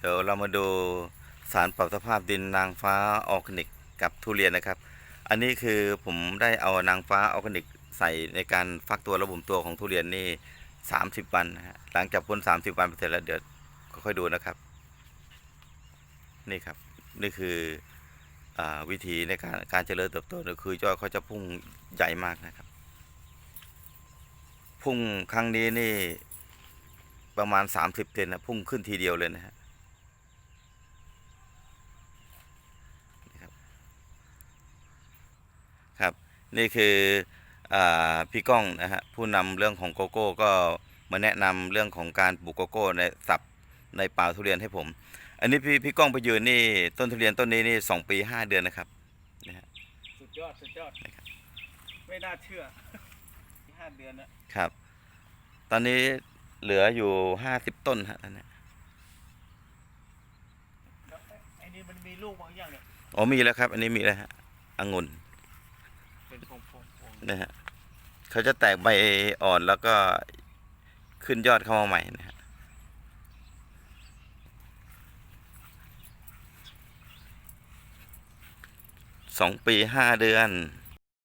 เดี๋ยวเรามาดูสารปรับสภาพดินนางฟ้าออร์แกนิกกับทุเรียนนะครับ อันนี้คือผมได้เอานางฟ้าออร์แกนิกใส่ในการฟักตัวระบุมตัวของทุเรียนนี่ 30 วันนะฮะหลังจากพ้น 30 วันไปเสร็จแล้วเดี๋ยวค่อยดูนะครับ นี่ครับนี่คืออวิธีในการการเจริญเติบโตคือยอดเขาจะพุ่งใหญ่มากนะครับ พุ่งครั้งนี้นี่ประมาณ 30เซนนะพุ่งขึ้นทีเดียวเลยนะฮะนี่ครับ ครับนี่คืออาพี่ก้องนะฮะผู้นำเรื่องของโกโก้ก็มาแนะนำเรื่องของการปลูกโกโก้ในสับในป่าทุเรียนให้ผม อันนี้พี่พี่ก้องไปยืนนี่ต้นทุเรียนต้นนี้นี่สองปีห้าเดือนนะครับนะฮะสุดยอดสุดยอดนะครับไม่น่าเชื่อห้าเดือนแล้วครับ ตอนนี้เหลืออยู่ห้าสิบต้นฮะตอนนี้แล้วไอ้นี่มันมีลูกบางอย่างเนี่ยอ๋อมีแล้วครับ อันนี้มีแล้วฮะองุ่น เป็นพวงพวงพวงนะฮะเขาจะแตกใบอ่อนแล้วก็ขึ้นยอดเข้ามาใหม่นะฮะสองปีห้าเดือน